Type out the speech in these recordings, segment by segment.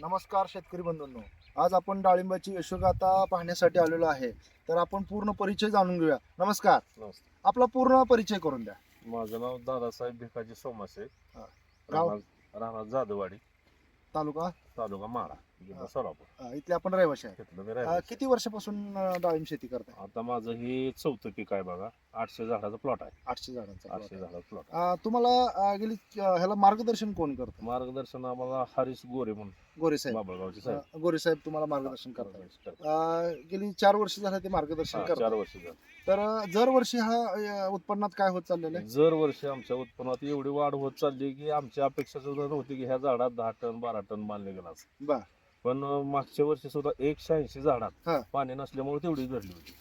नमस्कार शेतकरी बंधूंनो. आज आपण डाळिंबाची यशोगाथा पाहण्यासाठी आलेलो आहे. तर आपण पूर्ण परिचय जाणून घेऊया. नमस्कार. नमस्ते. आपला पूर्ण परिचय करून द्या. माझं नाव दादासाहेब भिकाजी सोमासे. हा. गाव? राहणार राहणार जाधववाडी. तालुका? तालुका माडा जिल्हा हा. सोलापूर. अ, इथले आपण रहिवाशी आहे तिथलं मी अ, राहिलो. किती वर्षापासून अ, डाळिंब शेती करताय? आता माझं हे चौथं पीक आहे बघा. आठशे झाडाचा प्लॉट आहे. आठशे झाडांचा plot आठशे आहे. झाडाचा प्लॉट अ, तुम्हाला अ, गेली अ, ह्याला मार्गदर्शन कोण करतं? मार्गदर्शन आम्हाला हरीश गोरे म्हणून. गोरे साहेब बाबळगावचे साहेब अ, गोरे साहेब तुम्हाला मार्गदर्शन करतात. अ, गेली चार वर्ष झालं ते मार्गदर्शन हा, करतात चार वर्ष झाली. तर अ, दरवर्षी हा अ, उत्पन्नात काय होत चाललेलं आहे दर वर्षी आमच्या उत्पन्नात एवढी वाढ होत चालली की आमची अपेक्षा सुद्धा नव्हती की ह्या झाडात दहा टन बारा टन माल. बर पण अं, मागच्या वर्षी सुद्धा एकशे ऐंशी हा. झाडात पाणी नसल्यामुळे तेवढी हा. होती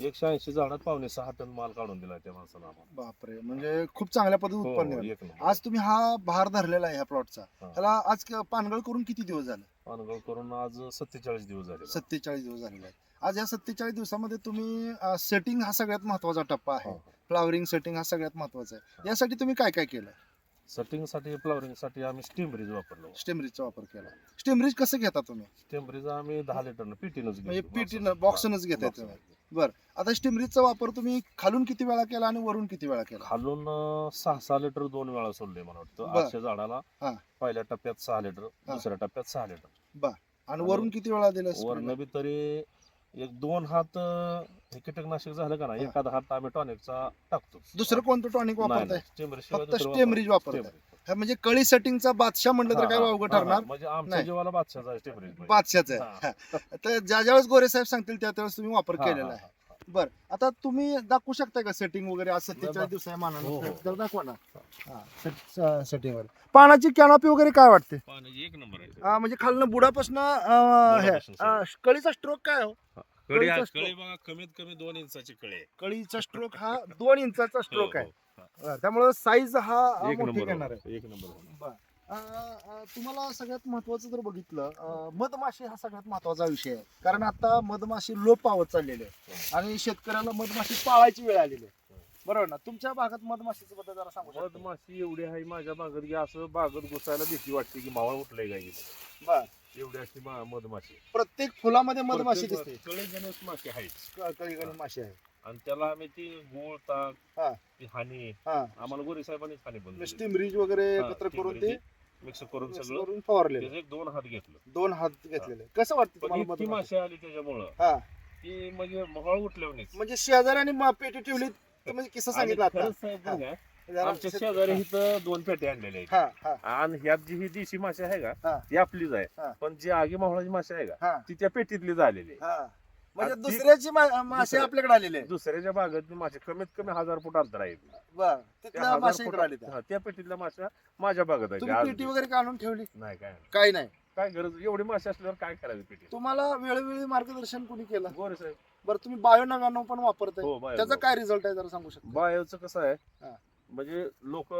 एकशे ऐंशी झाडात पावणे सहा टन माल काढून दिला त्या माणसाला आम्हाला. बापरे म्हणजे खूप चांगल्या पद्धतीने उत्पन्न हो. एक नंबर. आज तुम्ही हा भार धरलेला आहे ह्या प्लॉटचा हा. त्याला आज क- पानगळ करून किती दिवस झाले? पानगळ करून आज सत्तेचाळीस दिवस झाले सत्तेचाळीस दिवस झालेले आहेत. आज या सत्तेचाळीस दिवसामध्ये तुम्ही सेटिंग हा सगळ्यात महत्त्वाचा टप्पा आहे. हो. फ्लावरिंग सेटिंग हा सगळ्यात महत्त्वाचा आहे. यासाठी तुम्ही काय काय केलं? सटिंगसाठी फ्लॉवरिंगसाठी आम्ही स्टीमरीज वापरलो स्टेमरीजचा वापर केला. स्टेमरीज कसं घेता तुम्ही? स्टीमरीज आम्ही दहा लिटर पीटीनच म्हणजे boxनच घेताय तुम्ही. आता स्टेमरीजचा वापर तुम्ही खालून किती वेळा केला आणि वरून किती वेळा केला? खालून अं, सहा सहा लिटर दोन वेळा सोडले मला वाटतं. बर. आठशे झाडाला हा. पहिल्या टप्प्यात सहा लिटर दुसऱ्या टप्प्यात सहा लिटर. आणि वरून किती वेळा दिलं वरण बी तरी एक दोन हात हे कीटकनाशक झालं का ना हा. एखादा हात आम्ही टॉनिकचा टाकतो दुसरं कोणतं टॉनिक वापरताय फक्त स्टेमरीज. वापरताय हा, म्हणजे कळी सेटिंगचा बादशाह म्हणलं तर काय अवघड ठरणार. म्हणजे आमच्या नाही. जीवाला बादशाचा आहे स्टीमरीज. बादशाच आहे हा. तर ज्या ज्यावेळेस गोरे साहेब सांगतील त्या त्यावेळेस तुम्ही वापर केलेला आहे. बर आता तुम्ही दाखवू शकता का सेटिंग वगैरे आज बरं. सत्तेचाळीस दिवस आहे हो, मानानं हो. तर दाखवा ना सेटिंग वर पानाची कॅनॉपी वगैरे काय वाटते पाण्याची एक नंबर आहे अं, म्हणजे खालनं बुडापासून. कळीचा स्ट्रोक काय हो कळी आहे, बघा कमीत कमी दोन इंचाची कळी आहे. कळीचा स्ट्रोक हा दोन इंचाचा हो, स्ट्रोक आहे हो. बरं, त्यामुळे साईज हा अं, एक मोठी नंबर येणार आहे होणार. एक नंबर होणार. तुम्हाला सगळ्यात महत्वाचं जर बघितलं मधमाशी हा सगळ्यात महत्त्वाचा विषय आहे. कारण आता मधमाशी लोप पावत चाललेली आहे आणि शेतकऱ्याला मधमाशी पाळायची वेळ आलेली आहे. बरोबर ना? तुमच्या भागात मधमाशीचं बद्दल जरा सांगू शकता? मधमाशी एवढी आहे माझ्या बागत की असं बागत घुसायला भीती वाटते की मावळ उठलंय काय बर. एवढी अशी मा- मधमाशी. प्रत्येक फुलामध्ये मधमाशी दिसते. कळी गणेश माशी आहे कळी माशी आहे आणि त्याला आम्ही ती गोळ ताक हा. ती हानी हा. आम्हाला गोरी साहेबांनीच हानी बनवली स्टीम रिज वगैरे हा, एकत्र करून ते मिक्स करून सगळं. करून फवारले त्याचे एक दोन हात घेतलं. दोन हात घेतलेले. कसं वाटतं पण तुम्हाला इतकी मधमाशी माशी आली त्याच्यामुळं. हा. की म्हणजे मोहळ उठल्यावरच. म्हणजे शेजाऱ्याने मा- पेटी ठेवली तर म्हणजे किस्सा सांगितला आता. खरंच साहेब बघा, जरा आमच्या शेजारी इथं दोन पेटे आणलेले आहेत. हा हा. आणि ह्यात जी ही देशी माशी आहे हा. का ती आपलीच हा. आहे पण जी आगी मावळाची माशी आहे का ती त्या पेटीतली झालेली आहे. हा. म्हणजे ती- दुसऱ्याची मा- मासे दुसऱ्या- आपल्याकडे आलेले आहेत. दुसऱ्याच्या बागेत मासे कमीत कमी हजार फूट अंतर आहे बर त्या तिथल्या हजार मासे फूट- इकडे आले त्या. हा, त्या पेटीतल्या माश्या माझ्या बागेत आहे तुम्ही आज पेटी. वगैरे का आणून ठेवली नाही काय नाही. काही नाही काय गरज एवढी मासे असल्यावर काय करायचं पेटी तुम्हाला वेळोवेळी मार्गदर्शन कोणी केलं गोरे साहेब बरं तुम्ही बायो नव्याण्णव पण वापरताय हो बाय त्याचा काय रिझल्ट आहे जरा सांगू शकता बायोचं कसं आहे हा. म्हणजे लोक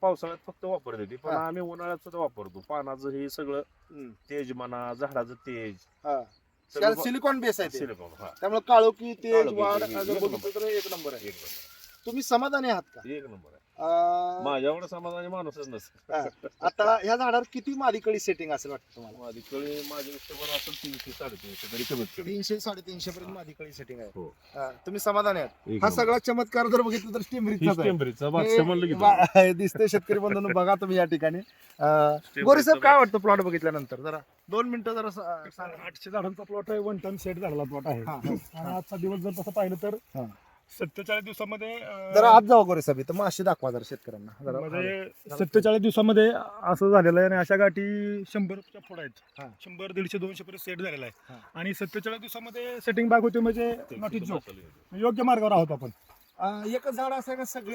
पावसाळ्यात फक्त वापरत होते पण हा. आम्ही उन्हाळ्यात सुद्धा वापरतो पानाचं हे सगळं हम्म. तेज म्हणा झाडाचं तेज हा बा- सिलिकॉन बेस आहे ते. सिलिकॉन हा. त्यामुळे काळोखी तेज काळोखी, वाढ जर एक बघितलं तर एक नंबर आहे. एक नंबर. तुम्ही समाधानी आहात का? एक नंबर आहे. अं, माझ्यावर समाधानी माणूसच नसतं हा. आता ह्या झाडावर किती मालिकळी सेटिंग असेल वाटतं तुम्हाला माझी कळी माझ्या हिशोबाने असेल तीनशे साडेतीनशे तरी कमीत कमी तीनशे साडेतीनशे पर्यंत मालिकळी सेटिंग आहे हो. हा, तुम्ही समाधानी आहात हा. सगळा चमत्कार जर बघितलं तर ही स्टीमरीचा स्टेंबरीचा बादशाह म्हणलं की तुम्ही. हे दिसते शेतकरी बंधूंनो बघा तुम्ही या ठिकाणी अं, गोरे साहेब काय. वाटतं प्लॉट बघितल्यानंतर जरा दोन मिनिटं जरा सा- सांगा. आठशे झाडांचा प्लॉट आहे वन टन सेट झालेला प्लॉट आहे हा, हा, आणि आजचा दिवस जर तसं पाहिलं तर हा. सत्तेचाळीस दिवसामध्ये अं, जरा आत जाऊ गोरे साहेब इथं माशी दाखवा जरा शेतकऱ्यांना. जरा म्हणजे सत्तेचाळीस दिवसामध्ये असं झालेलं आहे आणि अशा गाठी शंभरच्या पुढे हा. आहेत शंभर दीडशे दोनशे पर्यंत सेट झालेला हा. आहे आणि सत्तेचाळीस दिवसामध्ये सेटिंग बाग होते म्हणजे नॉट इज योग्य मार्गावर आहोत आपण. अं, एकच झाड असं आहे का सगळे?